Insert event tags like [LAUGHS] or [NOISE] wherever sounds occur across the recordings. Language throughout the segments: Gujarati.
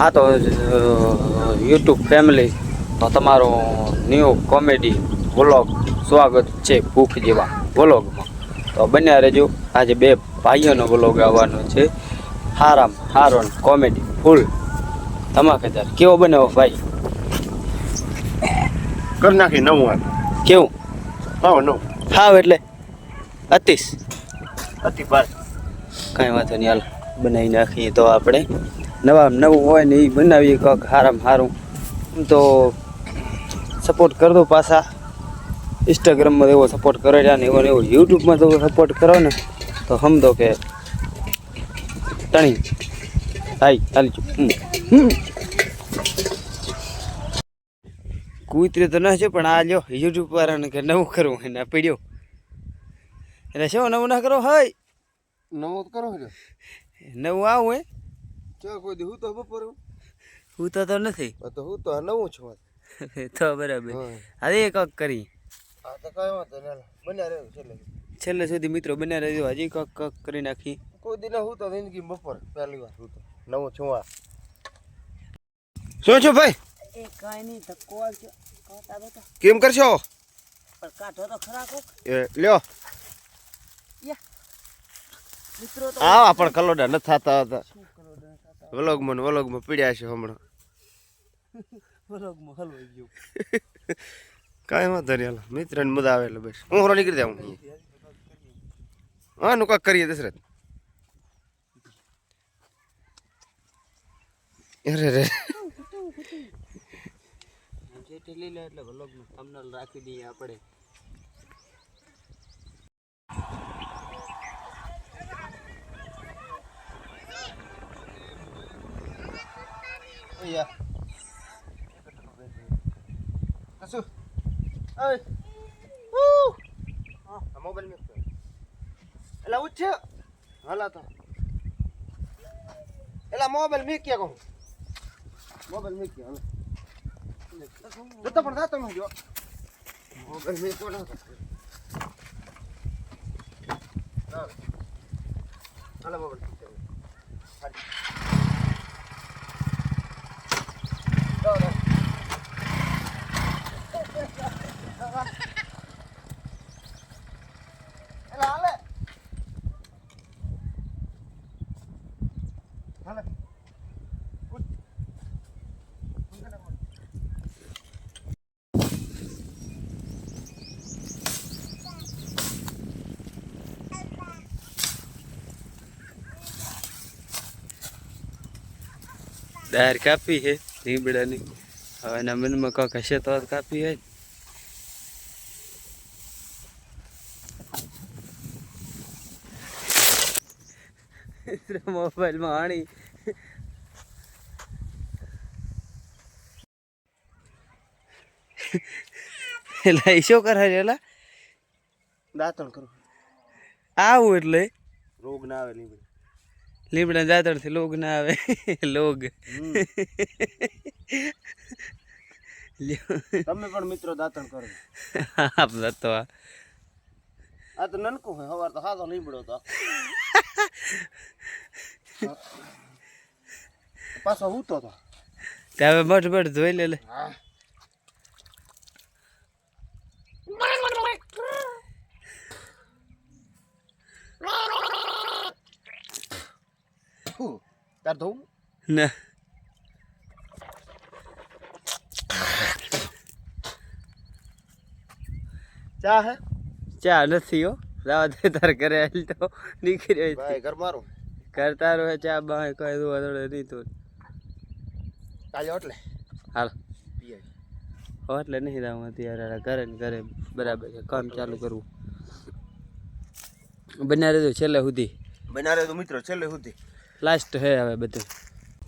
હા તો યુટ્યુબ ફેમિલી તો તમારો ન્યૂ કોમેડી વ્લોગ સ્વાગત છે ભૂખ જેવા વ્લોગમાં. તો બન્યા રહેજો. આજે બે ભાઈઓનો વ્લોગ આવવાનો છે. હારામ હારોન કોમેડી ફૂલ. ધમાકેદાર કેવો બનાવો ભાઈ? કરી નાખી નવું કેવું? હા નવું. હાવ એટલે? અતિશ? અતિ બસ કાંઈ વાંધો નહીં હાલ બનાવી નાખીએ તો આપણે. નવા નવું હોય ને એ બનાવીએ કંઈક સારામાં હારું. તો સપોર્ટ કર દો પાછા ઇન્સ્ટાગ્રામમાં એવો સપોર્ટ કરે છે ને એવો એવો. યુટ્યુબમાં તો સપોર્ટ કરો ને તો સમજો કે ટણી હાઈ ચાલી છું. કૂતરી તો ન છે પણ આ લ્યો યુટ્યુબ વાળાને કે નવું કરવું એને પીડ્યો. એટલે શું નવું ના કરો? હોય. નવું કરો નવું આવું હે. ચા કોઈ દી હું તો બપોર હું તો તો નથી. તો હું તો નવું છું તો બરાબર. હવે એક કરી. આ તો કઈ વાંધો નહીં બન્યા રહ્યું છેલ્લે. છેલ્લે સુધી મિત્રો બન્યા રહેજો. હજી કક કક કરી નાખી. કોઈ દી ના હું તો જિંદગી બપોર પહેલી વાર હું તો. નવું છું આ. શું છું ભાઈ? એ કાંઈ નહીં ધક્કો આવજો કેમ કરશો? પણ કાઢો તો ખરા કોક. એ લ્યો. મિત્રો તો આવા પણ કલોડા ન થતા હતા. વલોગમાં ને વલોગમાં પીડ્યા છે હમણાં. વલોગમાં હલવાઈ ગયો. કાંઈ વાંધો નહીં હાલો. મિત્રને મજા આવે એટલે બસ. હું હરો નીકળી જાઉં હા નું કાંક કરીએ દશરથ. અરે રે એટલે વ્લોગનું થંબનેલ રાખી દઈએ આપણે. કશું ઓય ઉહ આ મોબાઈલ મેં એલા ઉઠ હાલા તો એલા મોબાઈલ મેં ક્યાં કહું મોબાઈલ મેં ક્યાં જતો પણ જાતો મેં જો મોબાઈલ મેં કોણ હાલા મોબાઈલ એલા દાર કાપી છે રીંબડાની હવે એના મનમાં કંઈક હશે તો કાપી હોય. મોબાઈલમાં આણી એટલે એ શું કરે છે એલા? દાંતણ કરું. આવું એટલે? રોગ ના આવે લીંબડી લીમડા દાતરથી લોગ ના આવે. લોગ. તમે પણ મિત્રો દાતણ કરો. આપ તો આ. તો નનકું હોય સવાર તો સાદો લીમડો તો. [LAUGHS] પાછો હૂતો તો. ત્યાં હવે મઠ મઠ ધોઈ લે લે. ફૂ, તાર ના ચા હે ચા નથી હો રાવા દે તાર ઘરે હાલ તો નીકળી ભાઈ ઘર મારું ઘર તારું હે ચા બાય કઈ દો અડે નહીં તો કાલે એટલે હાલ એટલે નહીં રાવું અત્યારે ઘરે ને ઘરે બરાબર છે કામ ચાલુ કરવું બનારે તો છેલ્લે સુધી બનારે તો મિત્રો છેલ્લે સુધી લાસ્ટ હે હવે બધું.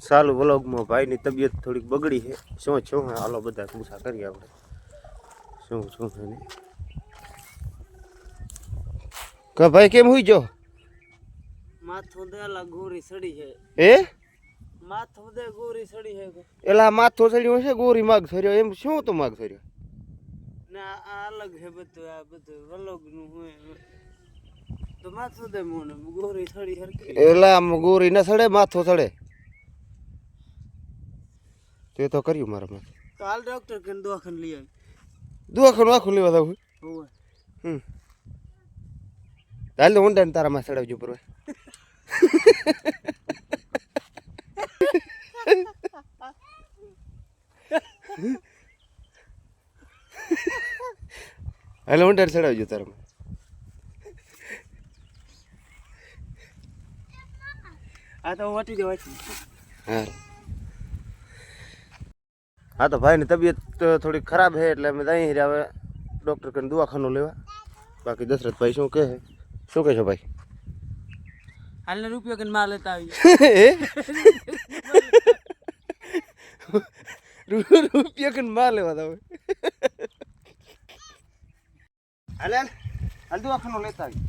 સારું વ્લોગમાં ભાઈની તબિયત થોડીક બગડી છે. શું છું હે? હાલો બધા પૂછા કરીએ આપણે. શું છું હે કે ભાઈ કેમ હુઈ જો માથું દે ગોરી સડી છે. હે? માથું દે ગોરી સડી છે. એલા માથું ચડ્યો છે ગોરી માગ સર્યો એમ શું તો માગ સર્યો ના આ અલગ છે બધું આ બધું વલોગનું હોય તો માથું દે મોને ગોરી સડી હરકી એલા આમ ગોરી ના સડે માથો સડે. તે તો કર્યું મારા માથે કાલ ડોક્ટર કે દવાખાને લઈ આવી. દવાખાનું આખું લેવા જાવ હમ. હાલ તો ઊંડા ને તારા માં સડાવજો પર હાલ ઊંડા સડાવજો તારા માં આ તો વટી દેવા છે હા હા તો ભાઈની તબિયત થોડી ખરાબ છે એટલે અમે રહ્યા હવે. ડૉક્ટર કરીને દવાખાનું લેવા. બાકી દશરથભાઈ શું કહે છે? શું કહેશો ભાઈ? હાલને રૂપિયો કરીને માલ લેતા આવી [LAUGHS] રૂપિયા કરીને માર લેવા તમે હાલ હાલ દવાખાનું લેતા આવી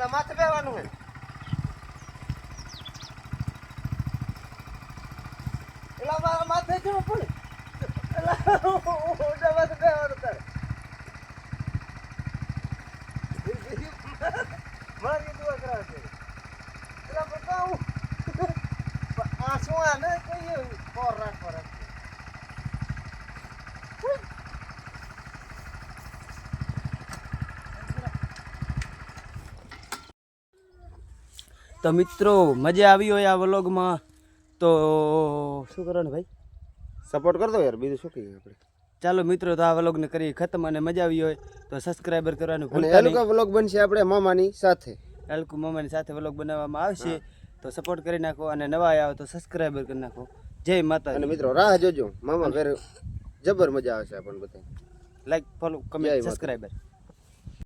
એલા માથે બેવાનું હે એલા મારા માથે જવું પડે? એલા ઓડા માથે બેવાનું તારે મારી દુઆ કરાવે છે. એલા બતાવું. આ શું આ ને કહીએ કોર રાખે. તો મિત્રો મજા આવી હોય આ વ્લોગમાં. તો શું કરવાનું ભાઈ? સપોર્ટ કરતો યાર બીજું શું કહીએ આપણે? ચાલો મિત્રો તો આ વ્લોગને કરી ખતમ અને મજા આવી હોય તો સબસ્ક્રાઈબર કરવાનું ભૂલતા નહીં. વ્લોગ બનશે આપણે મામાની સાથે. અલકુ મામાની સાથે વ્લોગ બનાવવામાં આવશે તો સપોર્ટ કરી નાખો અને નવા આવ્યા તો સબસ્ક્રાઈબર કરી નાખો. જય માતા અને મિત્રો રાહ જોજો. મામા ઘરે જબર મજા આવશે આપણને બધા લાઈક ફોલો કમેન્ટ માતા. સબસ્ક્રાઈબર